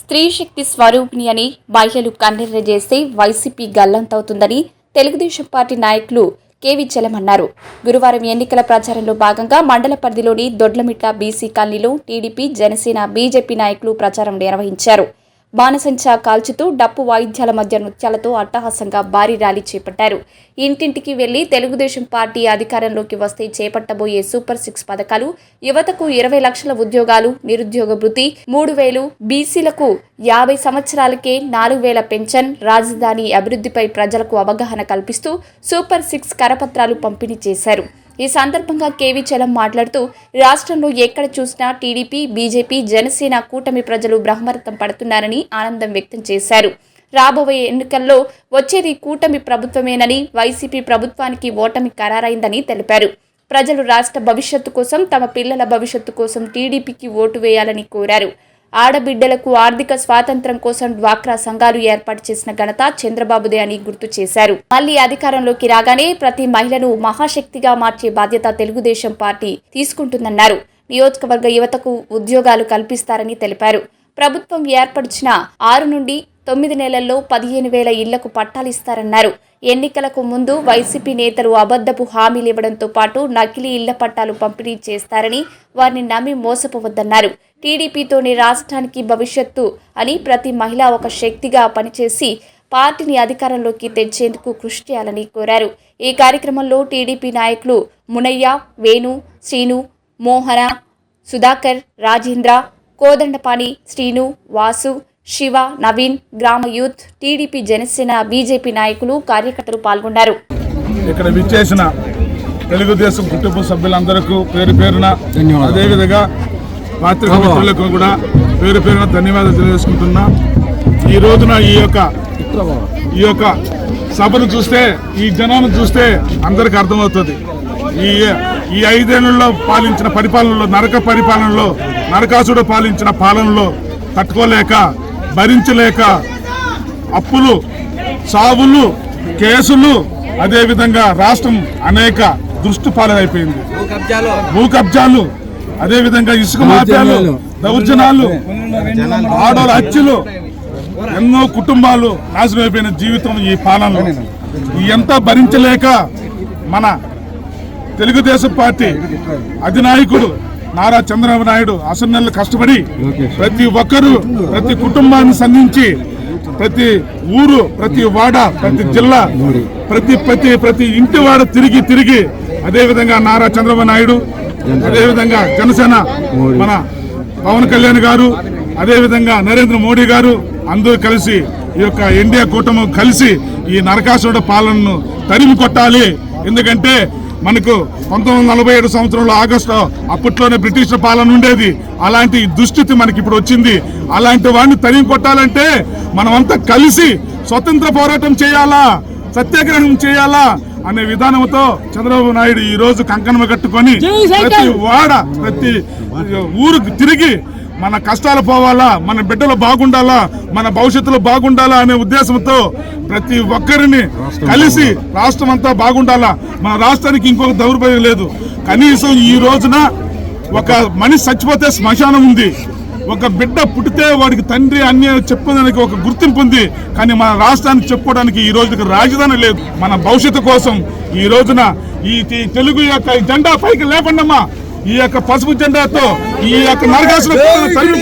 స్త్రీ శక్తి స్వరూపిణి అని మహిళలు కన్నెర్ర చేస్తే వైసీపీ గల్లంతవుతుందని తెలుగుదేశం పార్టీ నాయకులు కేవి చలం అన్నారు. గురువారం ఎన్నికల ప్రచారంలో భాగంగా మండల పరిధిలోని దొడ్లమిట్ల బీసీ కాలనీలో టీడీపీ జనసేన బీజేపీ నాయకులు ప్రచారం నిర్వహించారు. బాణసంచా కాల్చుతూ డప్పు వాయిద్యాల మధ్య నృత్యాలతో అట్టహాసంగా భారీ ర్యాలీ చేపట్టారు. ఇంటింటికి వెళ్ళి తెలుగుదేశం పార్టీ అధికారంలోకి వస్తే చేపట్టబోయే సూపర్ సిక్స్ పథకాలు యువతకు ఇరవై లక్షల ఉద్యోగాలు నిరుద్యోగ భృతి మూడు వేలు బీసీలకు యాభై సంవత్సరాలకే నాలుగు వేల పెన్షన్ రాజధాని అభివృద్ధిపై ప్రజలకు అవగాహన కల్పిస్తూ సూపర్ సిక్స్ కరపత్రాలు పంపిణీ చేశారు. ఈ సందర్భంగా కేవీ చలం మాట్లాడుతూ రాష్ట్రంలో ఎక్కడ చూసినా టీడీపీ బీజేపీ జనసేన కూటమి ప్రజలు బ్రహ్మరథం పడుతున్నారని ఆనందం వ్యక్తం చేశారు. రాబోయే ఎన్నికల్లో వచ్చేది కూటమి ప్రభుత్వమేనని వైసీపీ ప్రభుత్వానికి ఓటమి ఖరారైందని తెలిపారు. ప్రజలు రాష్ట్ర భవిష్యత్తు కోసం తమ పిల్లల భవిష్యత్తు కోసం టీడీపీకి ఓటు వేయాలని కోరారు. ఆడబిడ్డలకు ఆర్థిక స్వాతంత్రం కోసం డ్వాక్రా సంఘాలు ఏర్పాటు చేసిన ఘనత చంద్రబాబుదే అని గుర్తు చేశారు. మళ్ళీ అధికారంలోకి రాగానే ప్రతి మహిళను మహాశక్తిగా మార్చే బాధ్యత తెలుగుదేశం పార్టీ తీసుకుంటుందన్నారు. నియోజకవర్గ యువతకు ఉద్యోగాలు కల్పిస్తారని తెలిపారు. ప్రభుత్వం ఏర్పరిచిన ఆరు నుండి తొమ్మిది నెలల్లో పదిహేను వేల ఇళ్ళకు పట్టాలిస్తారన్నారు. ఎన్నికలకు ముందు వైసీపీ నేతలు అబద్దపు హామీలు ఇవ్వడంతో పాటు నకిలీ ఇళ్ళ పట్టాలు పంపిణీ చేస్తారని వారిని నమ్మి మోసపోవద్దన్నారు. టీడీపీతోనే రాష్ట్రానికి భవిష్యత్తు అని ప్రతి మహిళ ఒక శక్తిగా పనిచేసి పార్టీని అధికారంలోకి తెచ్చేందుకు కృషి చేయాలని కోరారు. ఈ కార్యక్రమంలో టీడీపీ నాయకులు మునయ్య వేణు శ్రీను మోహన సుధాకర్ రాజేంద్ర కోదండపాణి శ్రీను వాసు శివ నవీన్ గ్రామ యూత్ టీడీపీ జనసేన బీజేపీ నాయకులు కార్యకర్తలు పాల్గొన్నారు. ఇక్కడ విచ్చేసిన తెలుగుదేశం కుటుంబ సభ్యులందరికీ పేరు పేరున అదేవిధంగా పాత్రిక మిత్రులకు కూడా పేరు పేరున ధన్యవాదాలు తెలియజేసుకుంటున్నా. ఈ రోజున ఈ యొక్క ఈ యొక్క సభను చూస్తే ఈ జనాన్ని చూస్తే అందరికి అర్థమవుతుంది. ఈ ఈ ఐదేళ్ళలో పాలించిన పరిపాలనలో నరక పరిపాలనలో నరకాసుడు పాలించిన పాలనలో తట్టుకోలేక భరించలేక అప్పులు సావులు కేసులు అదేవిధంగా రాష్ట్రం అనేక దృష్టి పాలైపోయింది. భూ కబ్జాలు అదేవిధంగా ఇసుక మాఫియాలు దౌర్జన్యాలు ఆడోళ్ళ హత్యలు ఎన్నో కుటుంబాలు నాశనం అయిపోయిన జీవితం ఈ పాలనలో. ఇదంతా భరించలేక మన తెలుగుదేశం పార్టీ అధినాయకుడు నారా చంద్రబాబు నాయుడు అసలు నెలలు కష్టపడి ప్రతి ఒక్కరూ ప్రతి కుటుంబాన్ని సంధించి ప్రతి ఊరు ప్రతి వాడ ప్రతి జిల్లా ప్రతి ప్రతి ప్రతి ఇంటి వాడ తిరిగి తిరిగి అదే విధంగా నారా చంద్రబాబు నాయుడు అదే విధంగా జనసేన మన పవన్ కళ్యాణ్ గారు అదే విధంగా నరేంద్ర మోడీ గారు అందరూ కలిసి ఈ యొక్క ఇండియా కూటమి కలిసి ఈ నరకాసుడ పాలనను తరిమి కొట్టాలి. ఎందుకంటే మనకు పంతొమ్మిది వందల నలభై ఏడు సంవత్సరంలో ఆగస్టులో అప్పట్లోనే బ్రిటిష్ పాలన ఉండేది. అలాంటి దుస్థితి మనకి ఇప్పుడు వచ్చింది. అలాంటి వాడిని తరిమి కొట్టాలంటే మనమంతా కలిసి స్వతంత్ర పోరాటం చేయాలా? సత్యాగ్రహం చేయాలా? అనే విధానంతో చంద్రబాబు నాయుడు ఈ రోజు కంకణం కట్టుకొని ప్రతి వాడ ప్రతి ఊరుకు తిరిగి మన కష్టాలు పోవాలా మన బిడ్డలు బాగుండాలా మన భవిష్యత్తులో బాగుండాలా అనే ఉద్దేశంతో ప్రతి ఒక్కరిని కలిసి రాష్ట్రం అంతా బాగుండాలా? మన రాష్ట్రానికి ఇంకొక దౌర్భాగ్యం లేదు. కనీసం ఈ రోజున ఒక మనిషి చచ్చిపోతే శ్మశానం ఉంది. ఒక బిడ్డ పుట్టితే వాడికి తండ్రి అన్ని చెప్పడానికి ఒక గుర్తింపు ఉంది కానీ మన రాష్ట్రానికి చెప్పుకోవడానికి ఈ రోజుకి రాజధాని లేదు మన భవిష్యత్తు కోసం ఈ రోజున ఈ తెలుగు యొక్క జెండా పైకి లేకుండా ఈ యొక్క పసుపు జెండాతో ఈ యొక్క నరకాసులు తల్లి